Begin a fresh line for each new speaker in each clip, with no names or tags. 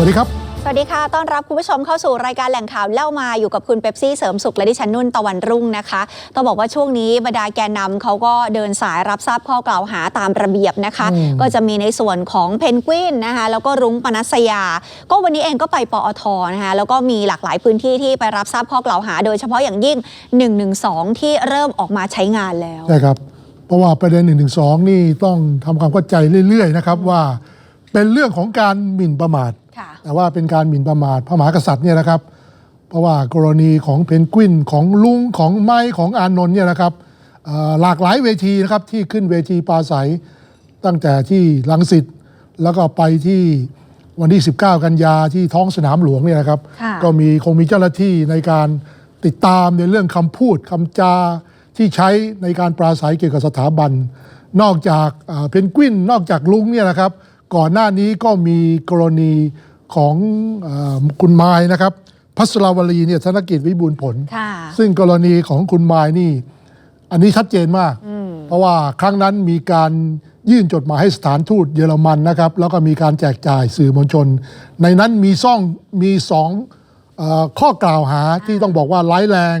สวัสดีครับ
สวัสดีค่ะ ต้อนรับคุณผู้ชมเข้าสู่รายการแหล่งข่าวเล่ามาอยู่กับคุณเป๊ปซี่เสริมสุขและดิฉันนุ่นตะวันรุ่งนะคะ ต้องบอกว่าช่วงนี้บรรดาแกนนำเขาก็เดินสายรับทราบข้อกล่าวหาตามระเบียบนะคะ
อืม
ก็จะมีในส่วนของเพนกวินนะคะแล้วก็รุ้งปนัสยา ก็วันนี้เองก็ไปปอทนะคะแล้วก็มีหลากหลายพื้นที่ที่ไปรับทราบข้อกล่าวหา โดยเฉพาะอย่างยิ่ง 112 ที่เริ่มออกมาใช้งานแล้ว
ใช่ครับเพราะว่าประเด็น1นึนี่ต้องทำความเข้าใจเรื่อยๆนะครับว่าเป็นเรื่องของการหมิ่นประมาท
ค่ะ
แต่ว่าเป็นการหมิ่นประมาทพระมหากษัตริย์เนี่ยนะครับ เพราะว่ากรณีของเพนกวินของลุงของไม้ของอานนท์เนี่ยนะครับเอ่อหลากหลายเวทีนะครับที่ขึ้นเวทีปราศัยตั้งแต่ที่ลังสิตแล้วก็ไปที่วันที่ 19 กันยาที่ท้องสนามหลวงเนี่ยนะครับ
ค่ะ
ก็มีคงมีเจ้าหน้าที่ในการติดตามในเรื่องคำพูดคำจาที่ใช้ในการปราศัยเกี่ยวกับสถาบัน นอกจากอ่าเพนกวินนอกจากลุงเนี่ยนะครับ ก่อนหน้านี้ก็มีกรณี ของอาคุณไม้นะครับ พัสราวลีเนี่ยธนกิจวิบูลย์ผล
ค่ะ
ซึ่งกรณีของคุณไม้นี่ อันนี้ชัดเจนมาก เพราะว่าครั้งนั้นมีการยื่นจดหมายให้สถานทูตเยอรมันนะครับ แล้วก็มีการแจกจ่ายสื่อมวลชน ในนั้นมีซ่องมีสองเออข้อกล่าวหาที่ต้องบอกว่าร้ายแรง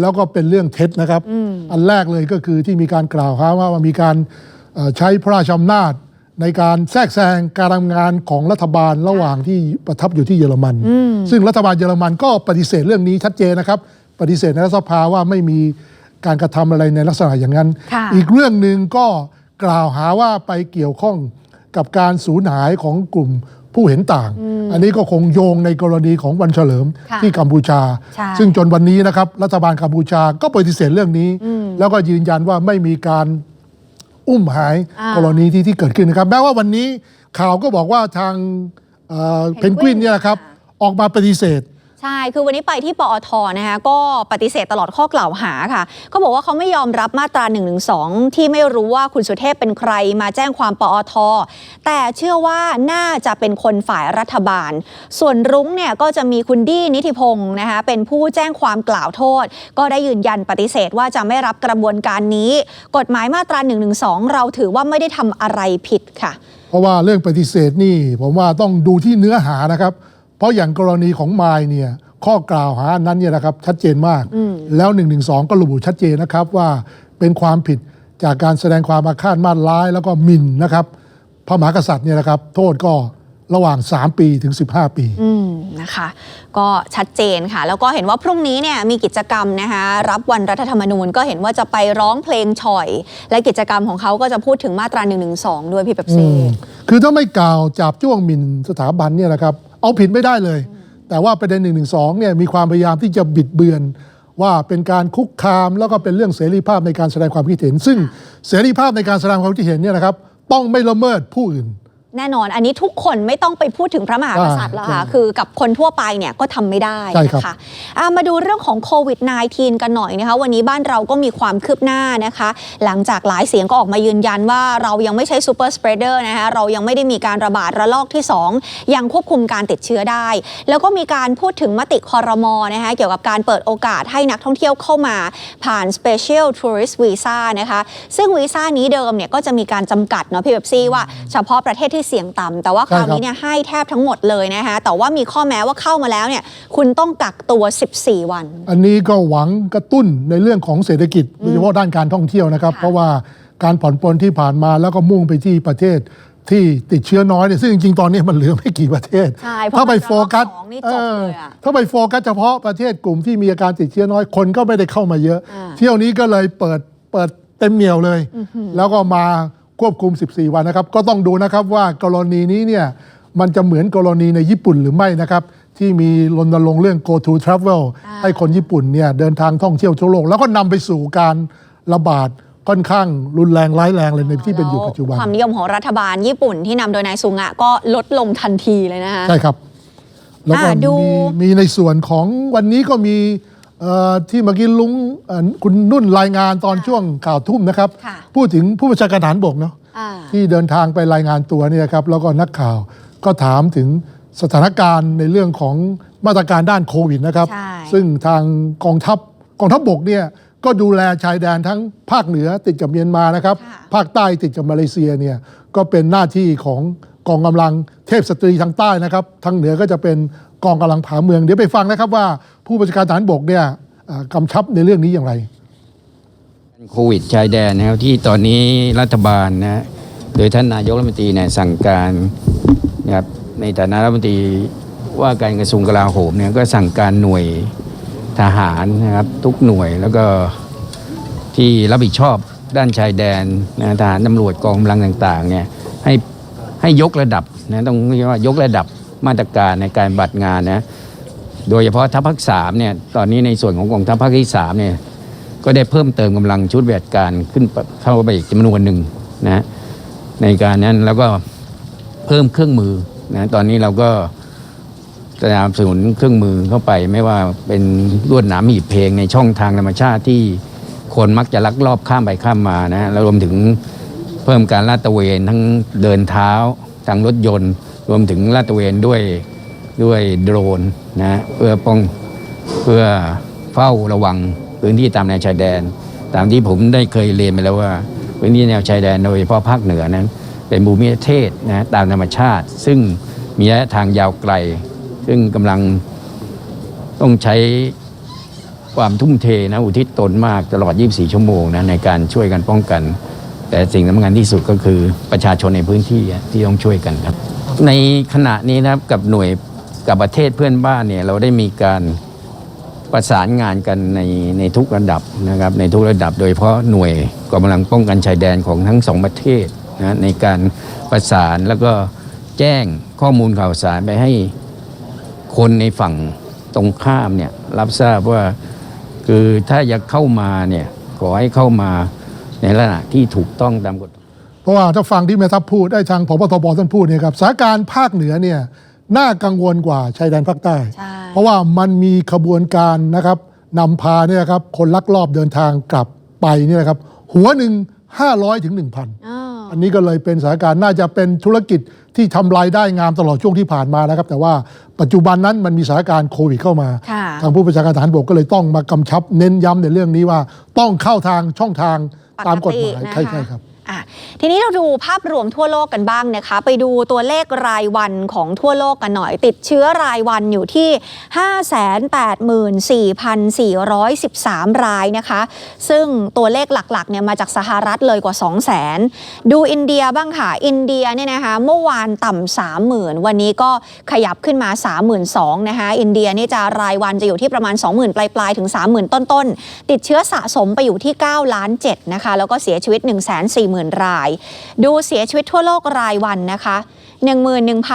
แล้วก็เป็นเรื่องเท็จนะครับ อันแรกเลยก็คือที่มีการกล่าวหาว่ามีการเอ่อใช้พระราชอำนาจ ในการแทรกแซงการทำงานของรัฐบาลระหว่างที่ประทับอยู่ที่เยอรมัน ซึ่งรัฐบาลเยอรมันก็ปฏิเสธเรื่องนี้ชัดเจนนะครับ ปฏิเสธในรัฐสภาว่าไม่มีการกระทำอะไรในลักษณะอย่างนั้น
ค่ะ
อีกเรื่องหนึ่งก็กล่าวหาว่าไปเกี่ยวข้องกับการสูญหายของกลุ่มผู้เห็นต่าง อันนี้ก็คงโยงในกรณีของวันเฉลิม
ค่ะ
ที่กัมพูชา
ใช่
ซึ่งจนวันนี้นะครับ รัฐบาลกัมพูชาก็ปฏิเสธเรื่องนี้ แล้วก็ยืนยันว่าไม่มีการ อุ้มหาย
อ่าก
รณีที่ที่เกิดขึ้นนะครับแม้ว่าวันนี้ข่าวก็บอกว่าทางเอ่อเพนกวินเนี่ยนะครับออกมาปฏิเสธ
ใช่ คือวันนี้ไปที่ปอทนะคะก็ปฏิเสธตลอดข้อกล่าวหาค่ะเขาบอกว่าเขาไม่ยอมรับมาตรา1นึที่ไม่รู้ว่าคุณสุเทพเป็นใครมาแจ้งความปอท แต่เชื่อว่าน่าจะเป็นคนฝ่ายรัฐบาล ส่วนรุ้งเนี่ยก็จะมีคุณดี้นิติพงศ์นะคะเป็นผู้แจ้งความกล่าวโทษ ก็ได้ยืนยันปฏิเสธว่าจะไม่รับกระบวนการนี้ กฎหมายมาตรา1นึเราถือว่าไม่ได้ทำอะไรผิดค่ะ
เพราะว่าเรื่องปฏิเสธนี่ผมว่าต้องดูที่เนื้อหานะครับ เพราะอย่างกรณีของมายเนี่ยข้อกล่าวหาอันนั้นเนี่ยนะครับชัดเจนมาก แล้ว1นึก็ระบุชัดเจนนะครับว่าเป็นความผิดจากการแสดงความอาฆาตมาตร้าย แล้วก็หมิ่นนะครับ พระมหากษัตริย์เนี่ยนะครับ โทษก็ระหว่าง 3 ปีถึง 15 ปี
อืมนะคะ ก็ชัดเจนค่ะ แล้วก็เห็นว่าพรุ่งนี้เนี่ยมีกิจกรรมนะคะรับวันรัฐธรรมนูญก็เห็นว่าจะไปร้องเพลงฉ่อย และกิจกรรมของเขาก็จะพูดถึงมาตรา1นึด้วยพี่เป๊ป
อื
ซี่
มคือถ้าไม่กล่าวจับจ้วงหมิ่นสถาบันเนี่ยนะครับ เอาผิดไม่ได้เลย แต่ว่าประเด็นหนึ่งหนึ่งสองเนี่ยมีความพยายามที่จะบิดเบือนว่าเป็นการคุกคามแล้วก็เป็นเรื่องเสรีภาพในการแสดงความคิดเห็น ซึ่งเสรีภาพในการแสดงความคิดเห็นเนี่ยนะครับ ต้องไม่ละเมิดผู้อื่น
แน่นอน อันนี้ทุกคนไม่ต้องไปพูดถึงพระมหากษัตริย์แล้วค่ะ
ใช่
คือกับคนทั่วไปเนี่ยก็ทำไม่ได้
ใช่ครับ
นะคะอะมาดูเรื่องของโควิด -19 กันหน่อยนะคะวันนี้บ้านเราก็มีความคืบหน้านะคะ หลังจากหลายเสียงก็ออกมายืนยันว่าเรายังไม่ใช่ซูเปอร์สเปรเดอร์นะคะเรายังไม่ได้มีการระบาดระลอกที่ 2 ยังควบคุมการติดเชื้อได้ แล้วก็มีการพูดถึงมติคอรมอนะคะเกี่ยวกับการเปิดโอกาสให้นักท่องเที่ยวเข้ามาผ่าน Special Tourist Visa นะคะซึ่งวีซ่านี้เดิมเนี่ยก็จะมีการจำกัดเนาะพี่เบบซี่ว่าเฉพาะประเทศที่เสี่ยงต่ำแต่ว่าคราวนี้เนี่ยให้แทบทั้งหมดเลยนะคะแต่ว่ามีข้อแม้ว่าเข้ามาแล้วเนี่ยคุณต้องกักตัว 14 วัน
อันนี้ก็หวังกระตุ้นในเรื่องของเศรษฐกิจโดยเฉพาะด้านการท่องเที่ยวนะครับ
ค่ะ
เพราะว่าการผ่อนปลนที่ผ่านมาแล้วก็มุ่งไปที่ประเทศที่ติดเชื้อน้อยเนี่ยซึ่งจริงๆ ตอนนี้มันเหลือไม่กี่ประเทศ
ใช่เพราะ
ถ้าไป
มัน
โฟกัส
ระลอกสองนี่จบเลยอะ
ออถ้าไปโฟกัสเฉพาะประเทศกลุ่มที่มีอาการติดเชื้อน้อยคนก็ไม่ได้เข้ามาเยอะ
อ่า
เที่ยวนี้ก็เลยเปิดเปิดเต็มเหนียวเลย แล้วก็มา ควบคุม 14 วันนะครับ ก็ต้องดูนะครับว่ากรณีนี้เนี่ยมันจะเหมือนกรณีในญี่ปุ่นหรือไม่นะครับ ที่มีรณรงค์เรื่อง go to travel
อ่า
ให้คนญี่ปุ่นเนี่ยเดินทางท่องเที่ยวทั่วโลก แล้วก็นำไปสู่การระบาดค่อนข้างรุนแรงร้ายแรงเลยในที่เป็นอยู่ปัจจุบัน
ความนิยมของรัฐบาลญี่ปุ่นที่นำโดยนายซุงะก็ลดลงทันทีเลยนะคะ
ใช่ครับ แล้วก็
อ่าดู
มีมีในส่วนของวันนี้ก็มีเอ่อ ที่เมื่อกี้ลุงเอ่อคุณนุ่นรายงานตอนช่วงข่าวทุ่มนะครับ
ค่ะ
พูดถึงผู้บัญชาการทหารบกเนาะ
อ่า
ที่เดินทางไปรายงานตัวเนี่ยครับแล้วก็นักข่าวก็ถามถึงสถานการณ์ในเรื่องของมาตรการด้านโควิดนะครับ
ใช่
ซึ่งทางกองทัพกองทัพบกเนี่ยก็ดูแลชายแดนทั้งภาคเหนือติดกับเมียนมานะครับ
ค่ะ
ภาคใต้ติดกับมาเลเซียเนี่ยก็เป็นหน้าที่ของกองกำลังเทพสตรีทางใต้นะครับทางเหนือก็จะเป็น กองกำลังผาเมือง เดี๋ยวไปฟังนะครับว่าผู้บัญชาการทหารบกเนี่ยกำชับในเรื่องนี้อย่างไร
โควิดชายแดนนะครับที่ตอนนี้รัฐบาลนะโดยท่านนายกรัฐมนตรีเนี่ยสั่งการนะครับในฐานะรัฐมนตรีว่าการกระทรวงกลาโหมเนี่ยก็สั่งการหน่วยทหารนะครับทุกหน่วยแล้วก็ที่รับผิดชอบด้านชายแดนนะทหารตำรวจกองกำลังต่างๆเนี่ยให้ให้ยกระดับนะต้องเรียกว่ายกระดับ มาตรการในการบัตรงานนะโดยเฉพาะทัพภาคสามเนี่ยตอนนี้ในส่วนของกองทัพภาคที่สามเนี่ยก็ได้เพิ่มเติมกำลังชุดปฏิบัติการขึ้นเข้าไปอีกจำนวนหนึ่งนะในการนั้นแล้วก็เพิ่มเครื่องมือนะตอนนี้เราก็สนับสนุนเครื่องมือเข้าไปไม่ว่าเป็นลวดหนามหีบเพลงในช่องทางธรรมชาติที่คนมักจะลักลอบข้ามไปข้ามมานะแล้วรวมถึงเพิ่มการลาดตระเวนทั้งเดินเท้าทางรถยนต์ รวมถึงลาดตระเวนด้วยด้วยโดรนนะเพื่อป้องเพื่อเฝ้าระวังพื้นที่ตามแนวชายแดน ตามที่ผมได้เคยเรียนไปแล้วว่าพื้นที่แนวชายแดนโดยเฉพาะภาคเหนือนั้น เป็นภูมิประเทศนะตามธรรมชาติ ซึ่งมีระยะทางยาวไกล ซึ่งกำลังต้องใช้ความทุ่มเทนะอุทิศตนมากตลอด 24 ชั่วโมงนะในการช่วยกันป้องกัน แต่สิ่งสำคัญที่สุดก็คือประชาชนในพื้นที่ที่ต้องช่วยกันครับ ในขณะนี้นะครับกับหน่วยกับประเทศเพื่อนบ้านเนี่ยเราได้มีการประสานงานกันในในทุกระดับนะครับในทุกระดับโดยเฉพาะหน่วยกำลังป้องกันชายแดนของทั้งสองประเทศนะในการประสานแล้วก็แจ้งข้อมูลข่าวสารไปให้คนในฝั่งตรงข้ามเนี่ยรับทราบว่าคือถ้าอยากเข้ามาเนี่ยขอให้เข้ามาในลักษณะที่ถูกต้องตามกฎ
เพราะว่าถ้าฟังที่แม่ทัพพูดได้ทางพบทบท่านพูดเนี่ยครับสถานการณ์ภาคเหนือเนี่ยน่ากังวลกว่าชายแดนภาคใต้
ใช่
เพราะว่ามันมีขบวนการนะครับนำพาเนี่ยนะครับคนลักลอบเดินทางกลับไปเนี่ยนะครับหัวหนึ่ง500ถึง1,000
อ่า
อันนี้ก็เลยเป็นสถานการณ์น่าจะเป็นธุรกิจที่ทำรายได้งามตลอดช่วงที่ผ่านมานะครับ แต่ว่าปัจจุบันนั้นมันมีสถานการณ์โควิดเข้ามา
ค่ะ
ทางผู้บัญชาการทหารบกก็เลยต้องมากำชับเน้นย้ำในเรื่องนี้ว่า ต้องเข้าทางช่องทางตามกฎหมาย
ปตินะคะ
ใช่ใช่ครับ
อะทีนี้เราดูภาพรวมทั่วโลกกันบ้างนะคะ ไปดูตัวเลขรายวันของทั่วโลกกันหน่อย ติดเชื้อรายวันอยู่ที่ 584,413 รายนะคะ ซึ่งตัวเลขหลักๆเนี่ยมาจากสหรัฐเลยกว่า 200,000 ดูอินเดียบ้างค่ะ อินเดียเนี่ยนะคะเมื่อวานต่ำ30,000 วันนี้ก็ขยับขึ้นมา 32,000นะคะอินเดียนี่จะรายวันจะอยู่ที่ประมาณ 20,000 ปลายๆถึง 30,000 ต้นๆติดเชื้อสะสมไปอยู่ที่9ล้าน7นะคะแล้วก็เสียชีวิต10,000 ราย ดูเสียชีวิตทั่วโลกรายวันนะคะ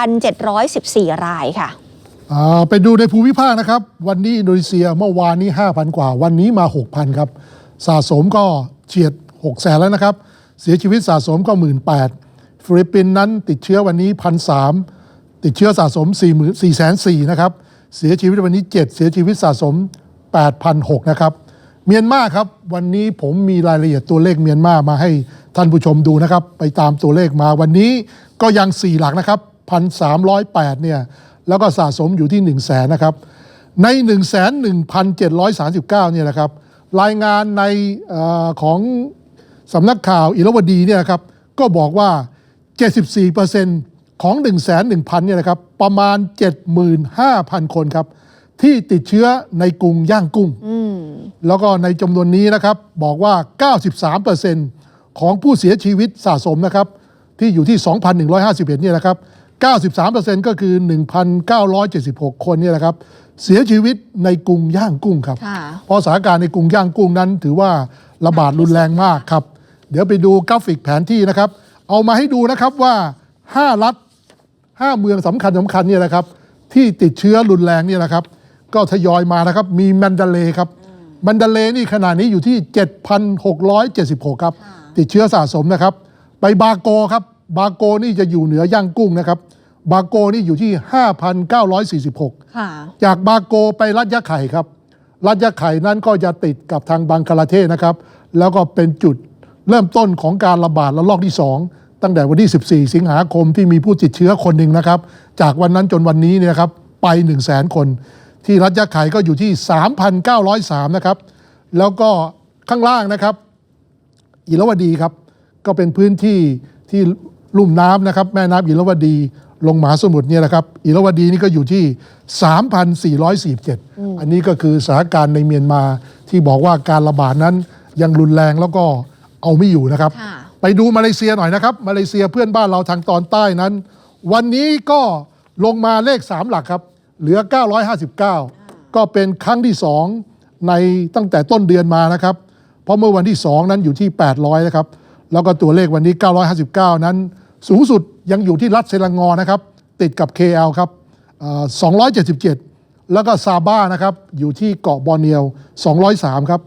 11,714 รายค่ะ
ไปดูในภูมิภาคนะครับ วันนี้อินโดนีเซียเมื่อวานนี้ 5,000 กว่า วันนี้มา 6,000 ครับ สะสมก็เฉียด6แสนแล้วนะครับ เสียชีวิตสะสมก็ 18,000ฟิลิปปินส์นั้นติดเชื้อวันนี้1,300ติดเชื้อสะสม4 4 4 0 0นะครับ เสียชีวิตวันนี้ 7 เสียชีวิตสะสม8,600นะครับ เมียนมาครับ วันนี้ผมมีรายละเอียดตัวเลขเมียนมามาให้ท่านผู้ชมดูนะครับ ไปตามตัวเลขมาวันนี้ก็ยัง 4 หลักนะครับ 1,308 เนี่ย แล้วก็สะสมอยู่ที่ 1 0 0 0 0แสนนะครับ ใน 1 1 739 เนี่ยนะครับ รายงานในอของสำนักข่าวอิรวดีเนี่ยครับ ก็บอกว่า 74%ของ 1 1 0 0 0 เนี่ยนะครับ ประมาณ 75,000 คนครับ ที่ติดเชื้อในกรุงย่างกุ้ง แล้วก็ในจำนวนนี้นะครับบอกว่า 93%ของผู้เสียชีวิตสะสมนะครับที่อยู่ที่ 2,151เนี่ยนะครับ 93%ก็คือ 1,976 คนเนี่ยนะครับ เสียชีวิตในกรุงย่างกุ้งครับ
ค่ะ
เพราะสถานการณ์ในกรุงย่างกุ้งนั้น ถือว่าระบาดรุนแรงมากครับ เดี๋ยวไปดูกราฟิกแผนที่นะครับ เอามาให้ดูนะครับว่า 5 รัฐ 5 เมืองสำคัญสำคัญเนี่ยนะครับ ที่ติดเชื้อรุนแรงเนี่ยนะครับ ก็ทยอยมานะครับ มีแมนดาเลย์ครับ แมนดาเลย์นี่ขนาดนี้อยู่ที่ 7,676 ครับ ติดเชื้อสะสมนะครับ ไปบาโกครับ บาโกนี่จะอยู่เหนือย่างกุ้งนะครับ บาโกนี่อยู่ที่ 5,946
ค่ะ
จากบาโกไปรัฐยะไข่ครับ รัฐยะไข่นั้นก็จะติดกับทางบังคลาเทศนะครับ แล้วก็เป็นจุดเริ่มต้นของการระบาดระลอกที่ 2 ตั้งแต่วันที่ 14 สิงหาคมที่มีผู้ติดเชื้อคนหนึ่งนะครับ จากวันนั้นจนวันนี้เนี่ยนะครับไป 1 0 0 0 0แสนคน ที่รัฐยะไข่ก็อยู่ที่ 3,903 นะครับ แล้วก็ข้างล่างนะครับอิรวดีครับ ก็เป็นพื้นที่ที่ลุ่มน้ำนะครับ แม่น้ำอิรวดี ลงมหาสมุทรเนี่ยนะครับอิรวดีนี่ก็อยู่ที่ 3,447 อันนี้ก็คือสถานการณ์ในเมียนมาที่บอกว่าการระบาดนั้นยังรุนแรงแล้วก็เอาไม่อยู่นะครับ
ค่ะ
ไปดูมาเลเซียหน่อยนะครับ มาเลเซียเพื่อนบ้านเราทางตอนใต้นั้น วันนี้ก็ลงมาเลข 3 หลักครับ เหลือ 959 ก็เป็นครั้งที่ 2 ในตั้งแต่ต้นเดือนมานะครับ เพราะเมื่อวันที่ 2 นั้นอยู่ที่ 800 นะครับ แล้วก็ตัวเลขวันนี้ 959 นั้น สูงสุดยังอยู่ที่รัฐเซลังงอนะครับ ติดกับ KL ครับเอ่อ277 แล้วก็ซาบ้านะครับ อยู่ที่เกาะบอร์เนียว 203 ครับ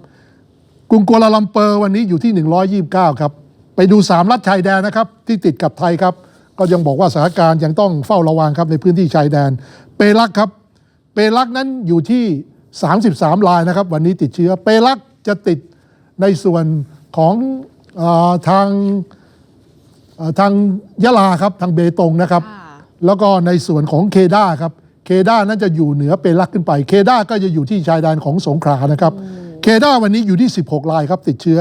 กรุงกัวลาลัมเปอร์วันนี้อยู่ที่ 129 ครับ ไปดู 3 รัฐชายแดนนะครับ ที่ติดกับไทยครับ ก็ยังบอกว่าสถานการณ์ยังต้องเฝ้าระวังครับในพื้นที่ชายแดน เปรักครับ เปรักนั้นอยู่ที่ 33 รายนะครับ วันนี้ติดเชื้อ เปรักจะติดในส่วนของเออทางเอ่อทางยะลาครับทางเบตงนะครับ
ค่ะ
แล้วก็ในส่วนของเคด้าครับเคด้านั้นจะอยู่เหนือเปรักขึ้นไป เคด้าก็จะอยู่ที่ชายแดนของสงขลานะครับ เคด้าวันนี้อยู่ที่ 16 รายครับติดเชื้อ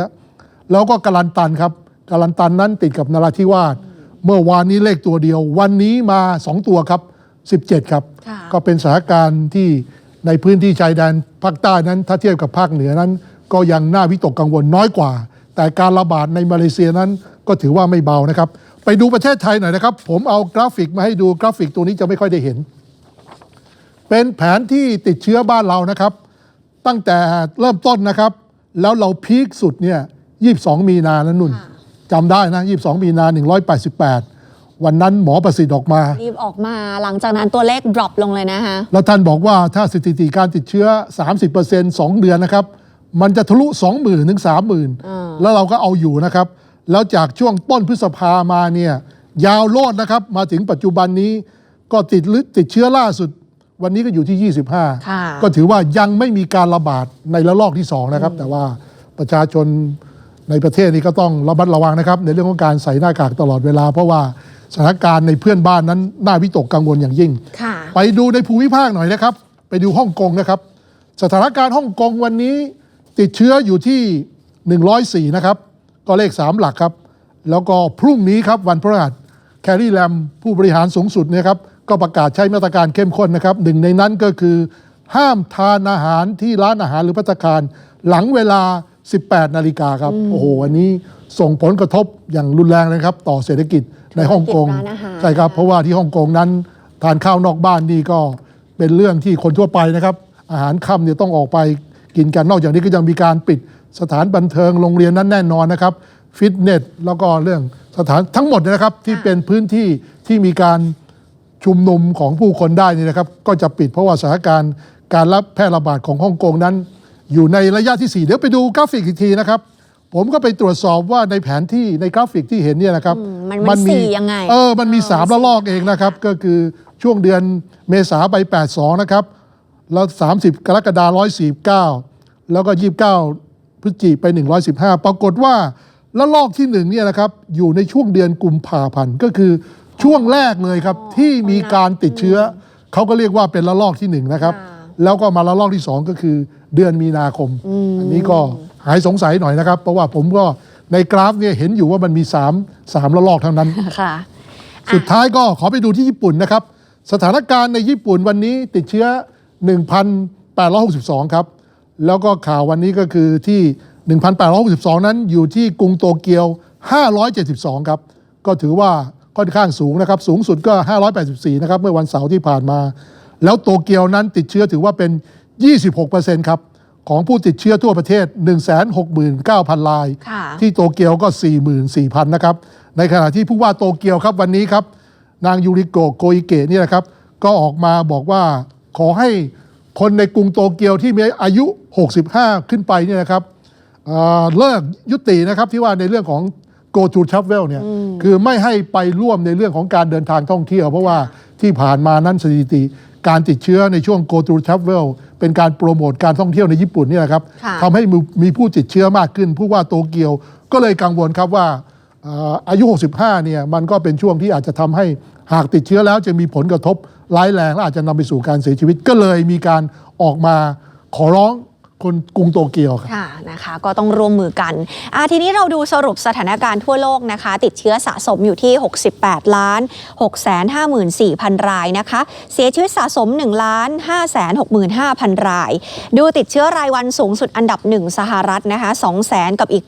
แล้วก็กาลันตันครับกาลันตันนั้นติดกับนราธิวาส เมื่อวานนี้เลขตัวเดียว วันนี้มา 2 ตัวครับ 17 ครับ
ค่ะ
ก็เป็นสถานการณ์ที่ในพื้นที่ชายแดนภาคใต้นั้น ถ้าเทียบกับภาคเหนือนั้น ก็ยังน่าวิตกกังวลน้อยกว่า แต่การระบาดในมาเลเซียนั้นก็ถือว่าไม่เบานะครับ ไปดูประเทศไทยหน่อยนะครับ ผมเอากราฟิกมาให้ดูกราฟิกตัวนี้จะไม่ค่อยได้เห็น เป็นแผนที่ติดเชื้อบ้านเรานะครับ ตั้งแต่เริ่มต้นนะครับ แล้วเราพีคสุดเนี่ย 22 มีนานะนุ่น จำได้นะ22 มีนา 188 วันนั้นหมอประสิทธิ์ออกมา
รีบออกมาหลังจากนั้นตัวเลข drop ลงเลยนะคะ
แล้วท่านบอกว่าถ้าสถิติการติดเชื้อ 30% 2 เดือนนะครับ มันจะทะลุ 20,000ถึง30,000 แล้วเราก็เอาอยู่นะครับ แล้วจากช่วงต้นพฤษภามาเนี่ยยาวโลดนะครับ มาถึงปัจจุบันนี้ก็ติดลึติดเชื้อล่าสุด วันนี้ก็อยู่ที่ 25
ค่ะ
ก็ถือว่ายังไม่มีการระบาดในระลอกที่ 2 นะครับ แต่ว่าประชาชน ในประเทศนี้ก็ต้องระมัดระวังนะครับ ในเรื่องของการใส่หน้ากากตลอดเวลา เพราะว่าสถานการณ์ในเพื่อนบ้านนั้นน่าวิตกกังวลอย่างยิ่ง
ค่ะ
ไปดูในภูมิภาคหน่อยนะครับ ไปดูฮ่องกงนะครับ สถานการณ์ฮ่องกงวันนี้ ติดเชื้ออยู่ที่ 104 นะครับ ก็เลข 3 หลักครับ แล้วก็พรุ่งนี้ครับวันพฤหัสแคร์รี่แลมผู้บริหารสูงสุดเนยครับก็ประกาศใช้มาตรการเข้มข้นนะครับหนึ่งในนั้นก็คือ ห้ามทานอาหารที่ร้านอาหารหรือพัตตาคารหลังเวลา 18 นาฬิกาครับ โอ้โหวันนี้ส่งผลกระทบอย่างรุนแรงเลยครับ ต่อเศรษฐกิจในฮ่องกง
ร้านอาหาร
ใช่ครับเพราะว่าที่ฮ่องกงนั้นทานข้าวนอกบ้านนี่ก็เป็นเรื่องที่คนทั่วไปนะครับ อาหารค่ำเนี่ยต้องออกไปกินกันนอกจากนี้ก็ยังมีการปิดสถานบันเทิงโรงเรียนนั้นแน่นอนนะครับฟิตเนสแล้วก็เรื่องสถานทั้งหมดเนยนะครับที่เป็นพื้นที่ที่มีการชุมนุมของผู้คนได้นี่นะครับ ก็จะปิดเพราะว่าสถานการณ์การรับแพร่ระบาดของฮ่องกงนั้น อยู่ในระยะที่ 4 เดี๋ยวไปดูกราฟิกอีกทีนะครับ ผมก็ไปตรวจสอบว่าในแผนที่ในกราฟิกที่เห็นเนี่ยนะครับ
อืมมันมันสี่ยังไง
เออมันมี
เออ
สามระลอกเองนะครับ ก็คือช่วงเดือนเมษาไป 82 นะครับ แล้ว 30 กรกฎาคม149 แล้วก็ 29 พฤศจิไป 115 ปรากฏว่าระลอกที่หนึ่งเนี่ยนะครับอยู่ในช่วงเดือนกุมภาพันธ์ก็คือช่วงแรกเลยครับที่มีการติดเชื้อเขาก็เรียกว่าเป็นระลอกที่หนึ่งนะครับ
ค่ะ
แล้วก็มาระลอกที่สองก็คือ เดือนมีนาคม อันนี้ก็หายสงสัยหน่อยนะครับ เพราะว่าผมก็ในกราฟเนี่ยเห็นอยู่ว่ามันมี3 3ระลอกเท่านั้น
ค่ะ
สุดท้ายก็ขอไปดูที่ญี่ปุ่นนะครับ สถานการณ์ในญี่ปุ่นวันนี้ติดเชื้อ 1,862 ครับ แล้วก็ข่าววันนี้ก็คือที่ 1,862 นั้นอยู่ที่กรุงโตเกียว 572 ครับ ก็ถือว่าค่อนข้างสูงนะครับ สูงสุดก็ 584 นะครับ เมื่อวันเสาร์ที่ผ่านมา แล้วโตเกียวนั้นติดเชื้อถือว่าเป็น 26%ครับ ของผู้ติดเชื้อทั่วประเทศ 169,000 ราย
ค่ะ
ที่โตเกียวก็ 44,000 นะครับ ในขณะที่ผู้ว่าโตเกียวครับวันนี้ครับ นางยูริโกะโกอิเกะเนี่ยนะครับ ก็ออกมาบอกว่าขอให้คนในกรุงโตเกียวที่มีอายุ 65 ขึ้นไปเนี่ยนะครับเอ่อเลิกยุตินะครับที่ว่าในเรื่องของ go to travel เนี่ยคือไม่ให้ไปร่วมในเรื่องของการเดินทางท่องเที่ยว เพราะว่าที่ผ่านมานั้นสถิติ การติดเชื้อในช่วง go to travel เป็นการโปรโมทการท่องเที่ยวในญี่ปุ่นเนี่ยนะครับ
ค่ะ
ทำให้มีมีผู้ติดเชื้อมากขึ้น ผู้ว่าโตเกียวก็เลยกังวลครับว่าเอ่ออายุ 65 เนี่ยมันก็เป็นช่วงที่อาจจะทำให้หากติดเชื้อแล้วจะมีผลกระทบร้ายแรงและอาจจะนำไปสู่การเสียชีวิต ก็เลยมีการออกมาขอร้อง คนกรุงโตเกียวครับ
ค่ะนะคะก็ต้องร่วมมือกันอะทีนี้เราดูสรุปสถานการณ์ทั่วโลกนะคะ ติดเชื้อสะสมอยู่ที่ 68 ล้าน6 5 4 0 0 0 รายนะคะ เสียชีวิตสะสม 1 ล้าน5 6 5 0 0 0 ราย ดูติดเชื้อรายวันสูงสุดอันดับ 1 สหรัฐนะคะ2 0 0 0 0กับอีก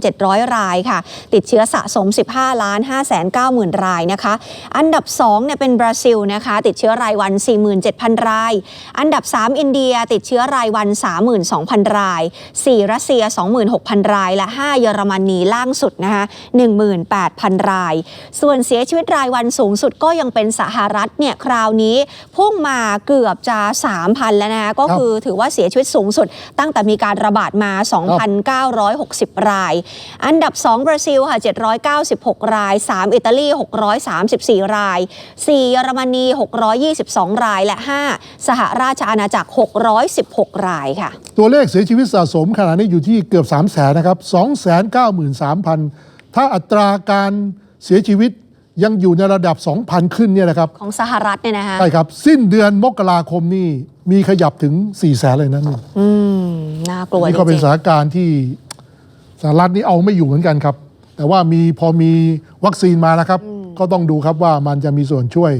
9,700 รายค่ะ ติดเชื้อสะสม 15 ล้าน5 9 0 0 0 รายนะคะ อันดับ2เนี่ยเป็นบราซิลนะคะ ติดเชื้อรายวัน 47,000 ราย อันดับ 3 อินเดีย ติดเชื้อรายวัน32,000 ราย 4 รัสเซีย 26,000 ราย และ 5 เยอรมนีล่างสุดนะคะ18,000 ราย ส่วนเสียชีวิตรายวันสูงสุดก็ยังเป็นสหรัฐเนี่ยคราวนี้พุ่งมาเกือบจะ 3,000 แล้วนะคะก็คือถือว่าเสียชีวิตสูงสุด ตั้งแต่มีการระบาดมา 2,960 ราย อันดับ 2 บราซิลค่ะ796 ราย 3 อิตาลี 634 ราย 4 เยอรมนี 622 รายและ 5 สหราชอาณาจักร 616 รายค่ะ
ตัวเลขเสียชีวิตสะสมขณะนี้อยู่ที่เกือบ3 0 0แสนนะครับ293,000 ถ้าอัตราการเสียชีวิตยังอยู่ในระดับ 2,000 ขึ้นเนี่ยนะครับ
ของสหรัฐเนี่ยนะคะ
ใช่ครับ สิ้นเดือนมกราคมนี่มีขยับถึง4แสนเลยนะนี่
อืมน่ากลัวจ
นี่ก็เป็น
ริง
สถานการณ์ที่สหรัฐนี่เอาไม่อยู่เหมือนกันครับ แต่ว่ามีพอมีวัคซีนมาแล้วครับ ก็ต้องดูครับว่ามันจะมีส่วนช่วย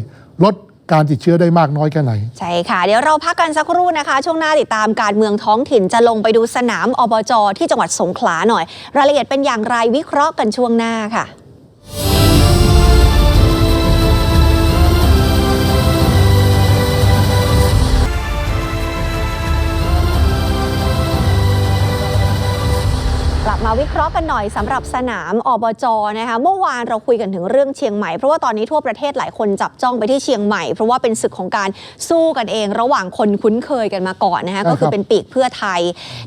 ลด การติดเชื้อได้มากน้อยแค่ไหน
ใช่ค่ะ เดี๋ยวเราพักกันสักครู่นะคะ ช่วงหน้าติดตามการเมืองท้องถิ่นจะลงไปดูสนามอบจที่จังหวัดสงขลาหน่อย รายละเอียดเป็นอย่างไรวิเคราะห์กันช่วงหน้าค่ะ มาวิเคราะห์กันหน่อยสำหรับสนามอบจนะคะเมื่อวานเราคุยกันถึงเรื่องเชียงใหม่ เพราะว่าตอนนี้ทั่วประเทศหลายคนจับจ้องไปที่เชียงใหม่ เพราะว่าเป็นศึกของการสู้กันเอง ระหว่างคนคุ้นเคยกันมาก่อนนะคะ
ใช่ครับ
ก็คือเป็นปีกเพื่อไทย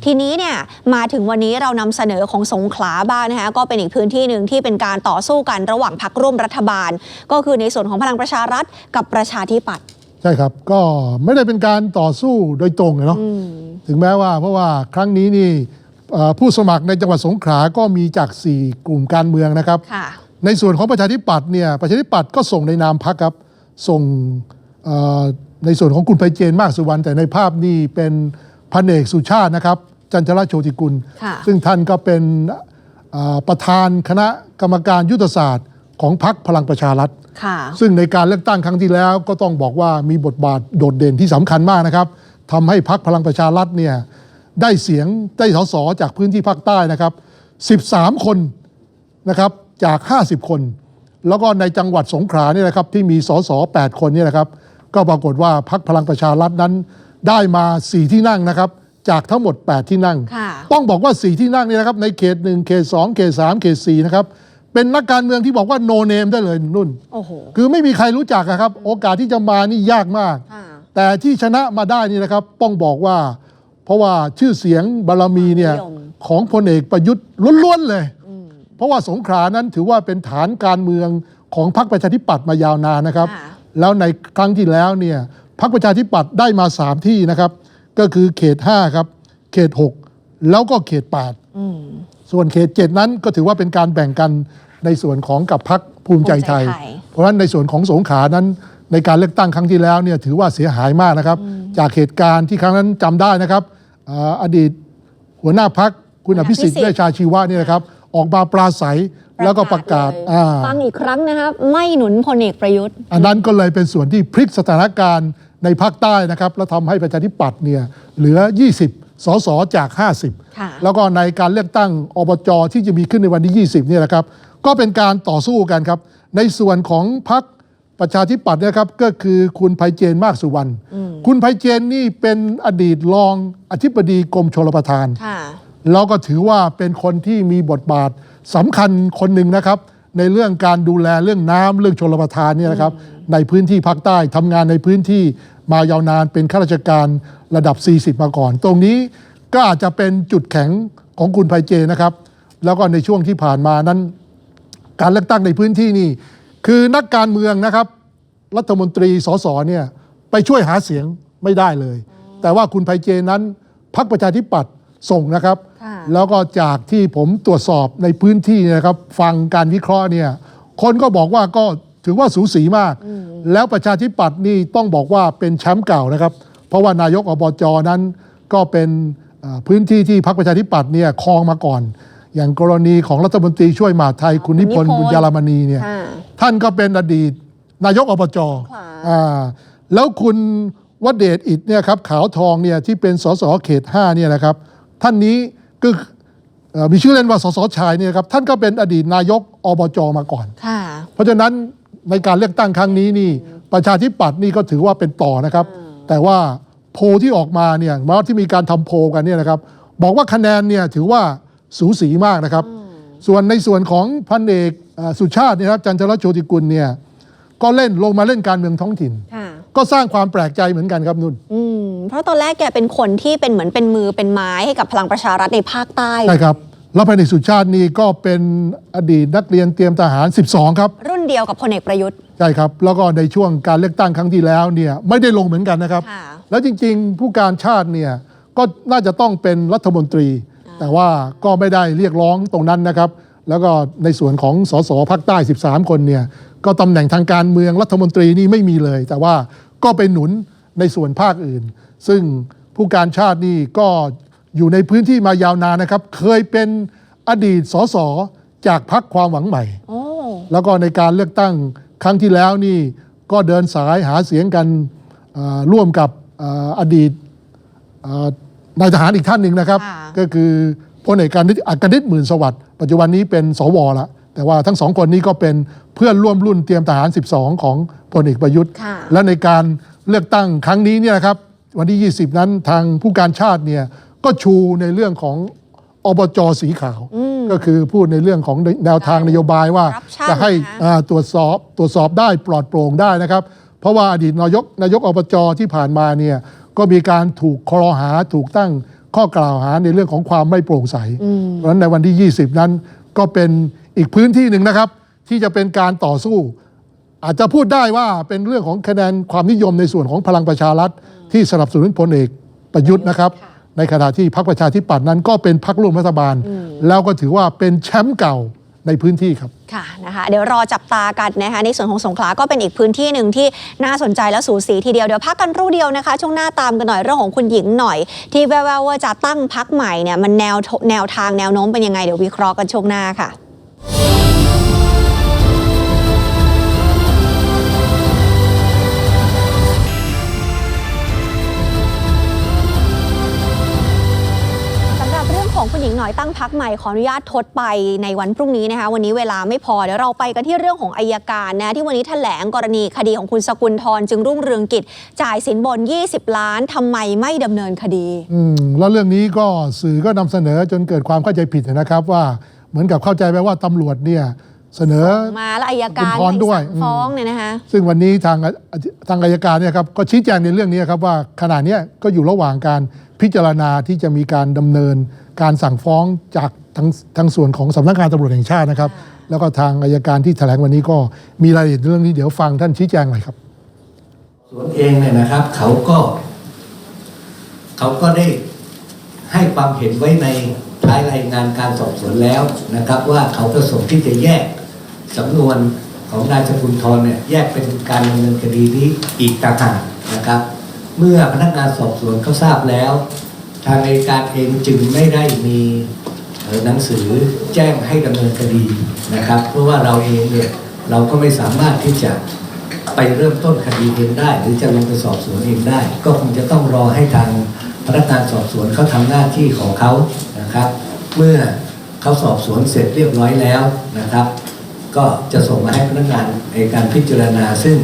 ทีนี้เนี่ยมาถึงวันนี้เรานำเสนอของสงขลาบ้างนะคะก็เป็นอีกพื้นที่หนึ่งที่เป็นการต่อสู้กันระหว่างพรรคร่วมรัฐบาล ก็คือในส่วนของพลังประชารัฐกับประชาธิปัตย์
ใช่ครับก็ไม่ได้เป็นการต่อสู้โดยตรงอะเนาะถึงแม้ว่าเพราะว่าครั้งนี้นี่เอ่อ ผู้สมัครในจังหวัดสงขลาก็มีจาก 4 กลุ่มการเมืองนะครับ
ค่ะ
ในส่วนของประชาธิปัตย์เนี่ยประชาธิปัตย์ก็ส่งในนามพรรคครับ ส่งเอ่อในส่วนของคุณไพเจนมากสุวรรณแต่ในภาพนี่เป็นพันเอกสุชาตินะครับ จันทรโชติกุล
ค่ะ
ซึ่งท่านก็เป็นเอ่อประธานคณะกรรมการยุทธศาสตร์ของพรรคพลังประชารัฐ
ค่ะ
ซึ่งในการเลือกตั้งครั้งที่แล้วก็ต้องบอกว่ามีบทบาทโดดเด่นที่สำคัญมากนะครับทำให้พรรคพลังประชารัฐเนี่ย ได้เสียงได้สสจากพื้นที่ภาคใต้นะครับ 13 คนนะครับจาก 50 คน แล้วก็ในจังหวัดสงขลาเนี่ยนะครับที่มีสส8คนเนี่ยนะครับ ก็ปรากฏว่าพรรคพลังประชารัฐนั้น ได้มา 4 ที่นั่งนะครับ จากทั้งหมด 8 ที่นั่ง
ค่ะ
ต้องบอกว่า 4 ที่นั่งเนี่ยนะครับในเขต1เขต2เขต3เขต4นะครับเป็นนักการเมืองที่บอกว่าโนเนมได้เลยนุ่น
โอ้โห
คือไม่มีใครรู้จักอะครับ โอกาสที่จะมานี่ยากมาก
ค่ะ
แต่ที่ชนะมาได้นี่นะครับ ต้องบอกว่า เพราะว่าชื่อเสียงบารมีเนี่ย
นิยม
ของพลเอกประยุทธ์ล้วนๆเลย เพราะว่าสงขลานั้นถือว่าเป็นฐานการเมืองของพรรคประชาธิปัตย์มายาวนานนะครับ
ค่ะ
แล้วในครั้งที่แล้วเนี่ยพรรคประชาธิปัตย์ได้มาสามที่นะครับ ก็คือเขต 5 ครับ เขต 6 แล้วก็เขต8
อืม
ส่วนเขต 7 นั้นก็ถือว่าเป็นการแบ่งกันในส่วนของกับพรรคภูมิใจไทย
ภูมิใจไทย
เพราะฉะนั้นในส่วนของสงขลานั้น ในการเลือกตั้งครั้งที่แล้วเนี่ยถือว่าเสียหายมากนะครับ จากเหตุการณ์ที่ครั้งนั้นจำได้นะครับอ่าอดีตหัวหน้าพักคุณอภิสิทธิ์
อภิสิทธิ์
เวชชาชีวะเนี่ยนะครับ ออกมาปราศัยแล้วก็ประกาศ
เลย
อ่า
ฟังอีกครั้งนะครับไม่หนุนพลเอกประยุทธ์
อันนั้นก็เลยเป็นส่วนที่พลิกสถานการณ์ในภาคใต้นะครับ แล้วทำให้ประชาธิปัตย์เนี่ยเหลือ 20 สสจาก
ค่ะ
50 แล้วก็ในการเลือกตั้งอบจที่จะมีขึ้นในวันที่ 20เนี่ยนะครับ ก็เป็นการต่อสู้กันครับ ในส่วนของพรรค ประชาธิปัตย์เนะครับก็คือคุณไพเจนมากสุวรรณคุณไพเจนนี่เป็นอดีตรองอธิบดีกรมชลประทาน
ค่ะ
แล้วก็ถือว่าเป็นคนที่มีบทบาทสำคัญคนหนึ่งนะครับ ในเรื่องการดูแลเรื่องน้ำเรื่องชลประทานเนี่ยนะครับ ในพื้นที่ภาคใต้ทำงานในพื้นที่มายาวนานเป็นข้าราชการระดับ 40 มาก่อน ตรงนี้ก็อาจจะเป็นจุดแข็งของคุณไพเจนะครับ แล้วก็ในช่วงที่ผ่านมานั้น การเลือกตั้งในพื้นที่นี่ คือนักการเมืองนะครับ รัฐมนตรีสสเนี่ยไปช่วยหาเสียงไม่ได้เลย แต่ว่าคุณไพเจนั้นพรรคประชาธิปัตย์ส่งนะครับ
ค่ะ
แล้วก็จากที่ผมตรวจสอบในพื้นที่เนยนะครับ ฟังการวิเคราะห์เนี่ยคนก็บอกว่าก็ถือว่าสูสีมาก แล้วประชาธิปัตย์นี่ต้องบอกว่าเป็นแชมป์เก่านะครับ เพราะว่านายกอบจนั้นก็เป็นอ่าพื้นที่ที่พรรคประชาธิปัตย์เนี่ยครองมาก่อน อย่างกรณีของรัฐมนตรีช่วยมหาดไทยคุณนิพนธ์
คุณนิพนธ์
บุญยารมณีเนี่ย
ค่ะ
ท่านก็เป็นอดีตนายกอบจ
ค่ะ
อ่าแล้วคุณวเดชอิดเนี่ยครับขาวทองเนี่ยที่เป็นสสเขต5เนี่ยนะครับท่านนี้ก็เอ่อมีชื่อเล่นว่าสสชายเนี่ยครับท่านก็เป็นอดีตนายกอบจมาก่อน
ค่ะ
เพราะฉะนั้นในการเลือกตั้งครั้งนี้นี่ประชาธิปัตย์นี่ก็ถือว่าเป็นต่อนะครับ แต่ว่าโพลที่ออกมาเนี่ยมาที่มีการทำโพลกันเนี่ยนะครับ บอกว่าคะแนนเนี่ยถือว่า สูสีมากนะครับ ส่วนในส่วนของพันเอกเอ่อสุชาติเนยนะครับจันทรโชติกุลเนี่ยก็เล่นลงมาเล่นการเมืองท้องถิ่น
ค่ะ
ก็สร้างความแปลกใจเหมือนกันครับนุ่น
อืมเพราะตอนแรกแกเป็นคนที่เป็นเหมือนเป็นมือเป็นไม้ให้กับพลังประชารัฐในภาคใต้
ใช่ครับแล้วพันเอกสุชาตินี่ก็เป็นอดีตนักเรียนเตรียมทหาร 12 ครับ
รุ่นเดียวกับพลเอกประยุทธ์
ใช่ครับ แล้วก็ในช่วงการเลือกตั้งครั้งที่แล้วเนี่ยไม่ได้ลงเหมือนกันนะครับ
ค่ะ
แล้วจริงๆ ผู้การชาติเนี่ยก็น่าจะต้องเป็นรัฐมนตรี แต่ว่าก็ไม่ได้เรียกร้องตรงนั้นนะครับ แล้วก็ในส่วนของสสภาคใต้ 13 คนเนี่ยก็ตำแหน่งทางการเมืองรัฐมนตรีนี่ไม่มีเลย แต่ว่าก็ไปหนุนในส่วนภาคอื่น ซึ่งผู้การชาตินี่ก็อยู่ในพื้นที่มายาวนานนะครับ เคยเป็นอดีตสสจากพรรคความหวังใหม่
โอ้
แล้วก็ในการเลือกตั้งครั้งที่แล้วนี่ก็เดินสายหาเสียงกันเอ่อร่วมกับเอ่ออดีตเอ่อ นายทหารอีกท่านหนึ่งนะครับ
ค่ะ
ก็คือพลเอกการณิตอักนิตหมื่นสวัสดิ์ปัจจุบันนี้เป็นสวละแต่ว่าทั้งสองคนนี้ก็เป็นเพื่อนร่วมรุ่นเตรียมทหาร 12 ของพลเอกประยุทธ์
ค่ะ
และในการเลือกตั้งครั้งนี้เนี่ยนะครับวันที่ 20 นั้นทางผู้การชาติเนี่ยก็ชูในเรื่องของอบจสีขาว ก็คือพูดในเรื่องของแนวทางนโยบายว่า
Corruption
จะให้
นะคะ
อ่าตรวจสอบตรวจสอบได้ปลอดโปร่งได้นะครับ เพราะว่าอดีตนายกนายกอบจที่ผ่านมาเนี่ย ก็มีการถูกคลอหาถูกตั้งข้อกล่าวหาในเรื่องของความไม่โปร่งใส เพราะฉะนั้นในวันที่ 20 นั้นก็เป็นอีกพื้นที่หนึ่งนะครับ ที่จะเป็นการต่อสู้ อาจจะพูดได้ว่าเป็นเรื่องของคะแนนความนิยมในส่วนของพลังประชารัฐ ที่สนับสนุนพลเอกประยุทธ์นะครับ ในขณะที่พรรคประชาธิปัตย์นั้นก็เป็นพรรคร่วมรัฐบาล แล้วก็ถือว่าเป็นแชมป์เก่า ในพื้นที่ครับ
ค่ะนะคะเดี๋ยวรอจับตากันนะคะในส่วนของสงขลาก็เป็นอีกพื้นที่หนึ่งที่น่าสนใจและสูสีทีเดียว เดี๋ยวพักกันรู่เดียวนะคะ ช่วงหน้าตามกันหน่อยเรื่องของคุณหญิงหน่อย ที่แววๆว่าจะตั้งพักใหม่เนี่ยมันแนวแนวทางแนวโน้มเป็นยังไงเดี๋ยววิเคราะห์กันช่วงหน้าค่ะ หญิงหน่อยตั้งพักใหม่ขออนุญาตทดไปในวันพรุ่งนี้นะคะ วันนี้เวลาไม่พอเดี๋ยวเราไปกันที่เรื่องของอายการนะที่วันนี้แถลงกรณีคดีของคุณสกุลทรจึงรุ่งเรืองกิจ จ่ายสินบน 20 ล้านทำไมไม่ดำเนินคดี
อืมแล้วเรื่องนี้ก็สื่อก็นำเสนอจนเกิดความเข้าใจผิดนะครับว่าเหมือนกับเข้าใจไปว่าตำรวจเนี่ยเสนอ
มาแล้วอายการ
คุณพรด้วย
ให้สั่งฟ้องเนี่ยนะคะ
ซึ่งวันนี้ทางทางอายการเนี่ยครับก็ชี้แจงในเรื่องนี้ครับว่าขณะเนี้ยก็อยู่ระหว่างการพิจารณาที่จะมีการดำเนิน การสั่งฟ้องจากทางทางส่วนของสำนักงานตำรวจแห่งชาตินะครับ แล้วก็ทางอายการที่แถลงวันนี้ก็มีรายละเอียดเรื่องนี้เดี๋ยวฟังท่านชี้แจงหน่อยครับ
สวนเองเนี่ยนะครับ เขาก็เขาก็ได้ให้ความเห็นไว้ในท้ายรายงานการสอบสวนแล้วนะครับ ว่าเขาประสงค์ที่จะแยกสำนวนของนายสกุลทรเนี่ยแยกเป็นการดำเนินคดีนี้อีกต่างหากนะครับ เมื่อพนักงานสอบสวนเขาทราบแล้ว ทางอัยการเองจึงไม่ได้มีหนังสือแจ้งให้ดำเนินคดีนะครับ เพราะว่าเราเองเนี่ยเราก็ไม่สามารถที่จะไปเริ่มต้นคดีเองได้ หรือจะลงไปสอบสวนเองได้ ก็คงจะต้องรอให้ทางพนักงานสอบสวนเขาทำหน้าที่ของเขานะครับ เมื่อเขาสอบสวนเสร็จเรียบร้อยแล้วนะครับ ก็จะส่งมาให้พนักงานในการพิจารณา ซึ่ง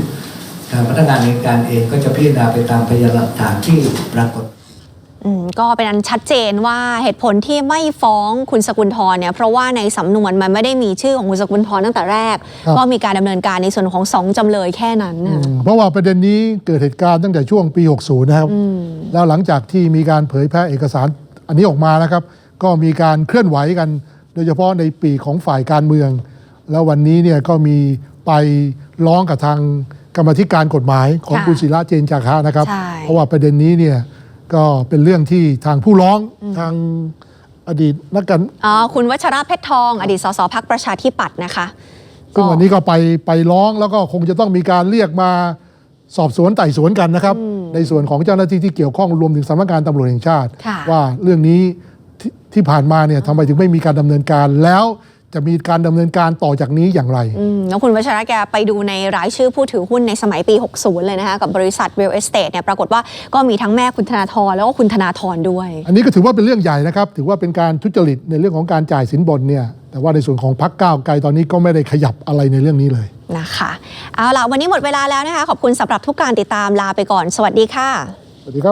ทางพนักงานในการเองก็จะพิจารณาไปตามพยานหลักฐานที่ปรากฏ
ก็เป็นอันชัดเจนว่าเหตุผลที่ไม่ฟ้องคุณสกุลทรเนี่ยเพราะว่าในสำนวนมันไม่ได้มีชื่อของคุณสกุลทรตั้งแต่แรก
ครับ
ก็มีการดำเนินการในส่วนของสองจำเลยแค่นั้นนะ
อืมเพราะว่าประเด็นนี้เกิดเหตุการณ์ตั้งแต่ช่วงปี 60 นะครับ แล้วหลังจากที่มีการเผยแพร่เอกสารอันนี้ออกมานะครับ ก็มีการเคลื่อนไหวกัน โดยเฉพาะในปีกของฝ่ายการเมือง แล้ววันนี้เนี่ยก็มีไปร้องกับทางกรรมาธิการกฎหมายของ
ค่ะ
คุณศิระเจนจาคะนะครับ
ใช่
เพราะว่าประเด็นนี้เนี่ย ก็เป็นเรื่องที่ทางผู้ร้องทางอดีตนักการ
อ๋อคุณวัชระเพชรทอง อดีตสสพักประชาธิปัตย์นะคะ
ซึ่งวันนี้ก็ไปไปร้องแล้วก็คงจะต้องมีการเรียกมาสอบสวนไต่สวนกันนะครับ ในส่วนของเจ้าหน้าที่ที่เกี่ยวข้องรวมถึงสำนักงานตำรวจแห่งชาติ
ค่ะ
ว่าเรื่องนี้ที่ที่ผ่านมาเนี่ยทำไมถึงไม่มีการดำเนินการแล้ว จะมีการดำเนินการต่อจากนี้อย่างไร
อืมแล้วคุณวัชระแกไปดูในรายชื่อผู้ถือหุ้นในสมัยปี 60 เลยนะคะ กับบริษัท Real Estate เนี่ยปรากฏว่าก็มีทั้งแม่คุณธนาธรแล้วก็คุณธนาธรด้วย
อันนี้ก็ถือว่าเป็นเรื่องใหญ่นะครับ ถือว่าเป็นการทุจริตในเรื่องของการจ่ายสินบนเนี่ยแต่ว่าในส่วนของพักก้าวไกลตอนนี้ก็ไม่ได้ขยับอะไรในเรื่องนี้เลย
นะคะเอาล่ะวันนี้หมดเวลาแล้วนะคะขอบคุณสำหรับทุกการติดตามลาไปก่อน สวัสดีค่ะ
สวัสดีครับ